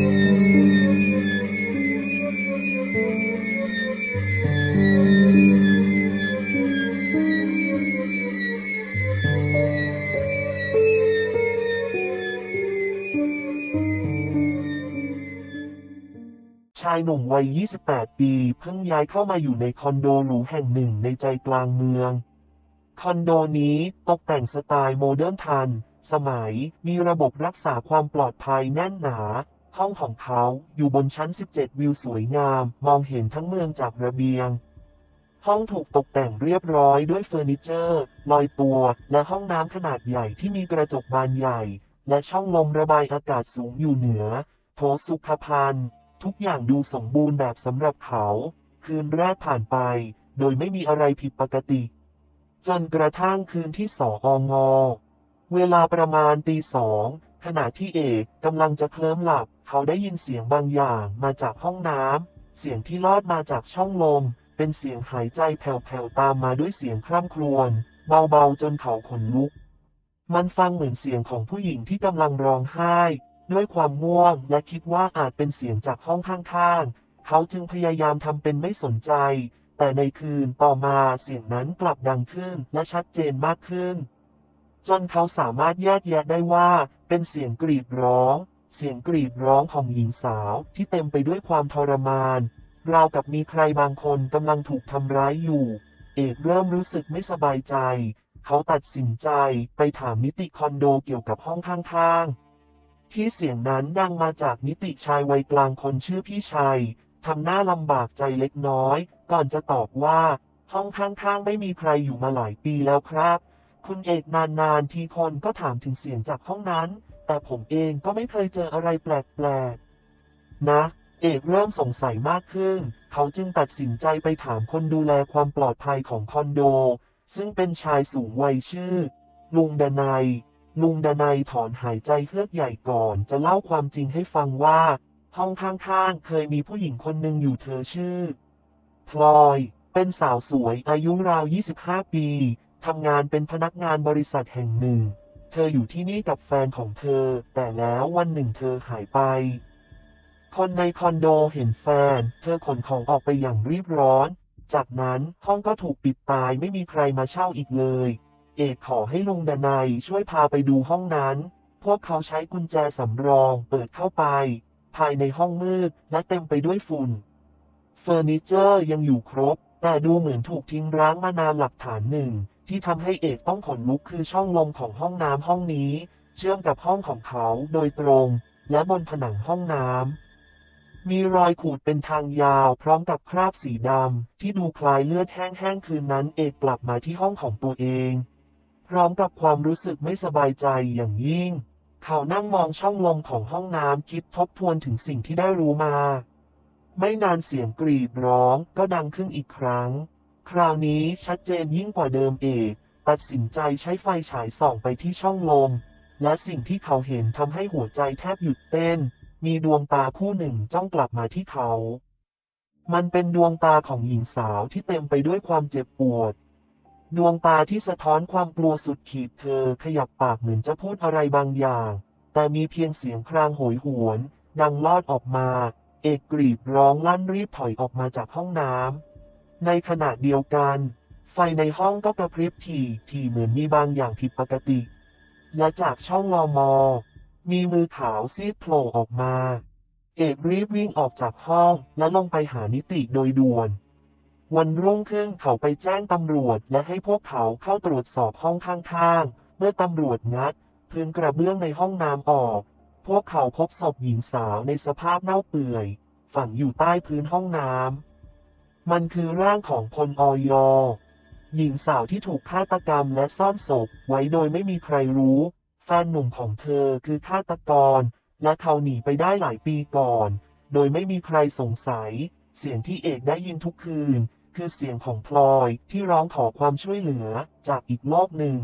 ชายหนุ่มวัย 28 ปี เพิ่งย้ายเข้ามาอยู่ในคอนโดหรูแห่งหนึ่งในใจกลางเมือง คอนโดนี้ตกแต่งสไตล์โมเดิร์นทัน สมัย มีระบบรักษาความปลอดภัยแน่นหนา ห้องของเขาอยู่บนชั้น 17 วิวสวยงาม มองเห็นทั้งเมืองจากระเบียง ห้องถูกตกแต่งเรียบร้อยด้วยเฟอร์นิเจอร์ ลอยตัว และห้องน้ำขนาดใหญ่ที่มีกระจกบานใหญ่ และช่องลมระบายอากาศสูงอยู่เหนือ โถสุขภัณฑ์ ทุกอย่างดูสมบูรณ์แบบสำหรับเขา คืนแรกผ่านไป โดยไม่มีอะไรผิดปกติ จนกระทั่งคืนที่สอองอเวลาประมาณตีสอง ขณะที่เอกกำลังจะเคลิ้มหลับ เขาได้ยินเสียงบางอย่างมาจากห้องน้ำ เสียงที่ลอดมาจากช่องลม เป็นเสียงหายใจแผ่วๆตามมาด้วยเสียงคร่ำครวญเบาๆจนเขาขนลุก มันฟังเหมือนเสียงของผู้หญิงที่กำลังร้องไห้ ด้วยความง่วงและคิดว่าอาจเป็นเสียงจากห้องข้างๆ เขาจึงพยายามทำเป็นไม่สนใจ แต่ในคืนต่อมาเสียงนั้นกลับดังขึ้นและชัดเจนมากขึ้น จนเขาสามารถแยกแยะได้ว่า เป็นเสียงกรีดร้อง เสียงกรีดร้องของหญิงสาวที่เต็มไปด้วยความทรมาน ราวกับมีใครบางคนกำลังถูกทำร้ายอยู่ เอกเริ่มรู้สึกไม่สบายใจ เขาตัดสินใจไปถามนิติคอนโดเกี่ยวกับห้องข้างๆ ที่เสียงนั้นดังมาจากนิติชายวัยกลางคนชื่อพี่ชัยทำหน้าลำบากใจเล็กน้อย ก่อนจะตอบว่า ห้องข้างๆ ไม่มีใครอยู่มาหลายปีแล้วครับ คุณเอกนานๆทีคนก็ถามถึงเสียงจากห้องนั้น แต่ผมเองก็ไม่เคยเจออะไรแปลกๆ นะ เอกเริ่มสงสัยมากขึ้น เขาจึงตัดสินใจไปถามคนดูแลความปลอดภัยของคอนโด ซึ่งเป็นชายสูงวัยชื่อ ลุงดนัยลุงดนัยถอนหายใจเฮือกใหญ่ก่อนจะเล่าความจริงให้ฟังว่า ห้องข้างๆเคยมีผู้หญิงคนหนึ่งอยู่เธอชื่อพลอย เป็นสาวสวยอายุราว 25 ปี ทำงานเป็นพนักงานบริษัทแห่งหนึ่ง เธออยู่ที่นี่กับแฟนของเธอ แต่แล้ววันหนึ่งเธอหายไป คนในคอนโดเห็นแฟน เธอขนของออกไปอย่างรีบร้อน จากนั้นห้องก็ถูกปิดตายไม่มีใครมาเช่าอีกเลย เอกขอให้ลุงดนัยช่วยพาไปดูห้องนั้น พวกเขาใช้กุญแจสำรองเปิดเข้าไป ภายในห้องมืดและเต็มไปด้วยฝุ่น เฟอร์นิเจอร์ยังอยู่ครบ แต่ดูเหมือนถูกทิ้งร้างมานานหลักฐานหนึ่ง ที่ทำให้เอกต้องขนลุกคือช่องลมของห้องน้ำห้องนี้ เชื่อมกับห้องของเขาโดยตรง และบนผนังห้องน้ำมีรอยขูดเป็นทางยาวพร้อมกับคราบสีดำที่ดูคล้ายเลือดแห้งๆคืนนั้นเอกกลับมาที่ห้องของตัวเอง พร้อมกับความรู้สึกไม่สบายใจอย่างยิ่ง เขานั่งมองช่องลมของห้องน้ำคิดทบทวนถึงสิ่งที่ได้รู้มา ไม่นานเสียงกรีดร้องก็ดังขึ้นอีกครั้ง คราวนี้ชัดเจนยิ่งกว่าเดิมเอกตัดสินใจใช้ไฟฉายส่องไปที่ช่องลม และสิ่งที่เขาเห็นทำให้หัวใจแทบหยุดเต้น มีดวงตาคู่หนึ่งจ้องกลับมาที่เขา มันเป็นดวงตาของหญิงสาวที่เต็มไปด้วยความเจ็บปวด ดวงตาที่สะท้อนความกลัวสุดขีดเธอขยับปากเหมือนจะพูดอะไรบางอย่าง แต่มีเพียงเสียงครางโหยหวน ดังลอดออกมา เอกกรีดร้องลั่นรีบถอยออกมาจากห้องน้ำ ในขณะเดียวกัน ไฟในห้องก็กระพริบถี่ที่เหมือนมีบางอย่างผิดปกติ และจากช่องลอมอ มีมือขาวซีดโผล่ออกมา เอกรีบวิ่งออกจากห้องและลงไปหานิติโดยด่วน วันรุ่งขึ้นเขาไปแจ้งตำรวจและให้พวกเขาเข้าตรวจสอบห้องข้างๆ เมื่อตำรวจงัดพื้นกระเบื้องในห้องน้ำออก พวกเขาพบศพหญิงสาวในสภาพเน่าเปื่อย ฝังอยู่ใต้พื้นห้องน้ำ มันคือร่างของพลออยหญิงสาวที่ถูกฆาตกรรมและซ่อนศพไว้โดยไม่มีใครรู้ แฟนหนุ่มของเธอคือฆาตกร และเขาหนีไปได้หลายปีก่อน โดยไม่มีใครสงสัย เสียงที่เอกได้ยินทุกคืน คือเสียงของพลอยที่ร้องขอความช่วยเหลือจากอีกโลกหนึ่ง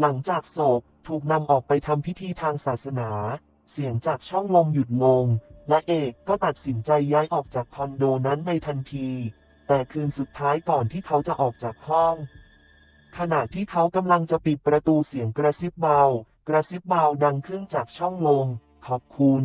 หลังจากศพถูกนำออกไปทำพิธีทางศาสนา เสียงจากช่องลมหยุดลง และเอกก็ตัดสินใจย้ายออกจากคอนโดนั้นในทันที แต่คืนสุดท้ายก่อนที่เขาจะออกจากห้อง ขณะที่เขากำลังจะปิดประตูเสียงกระซิบเบา กระซิบเบาดังขึ้นจากช่องลม ขอบคุณ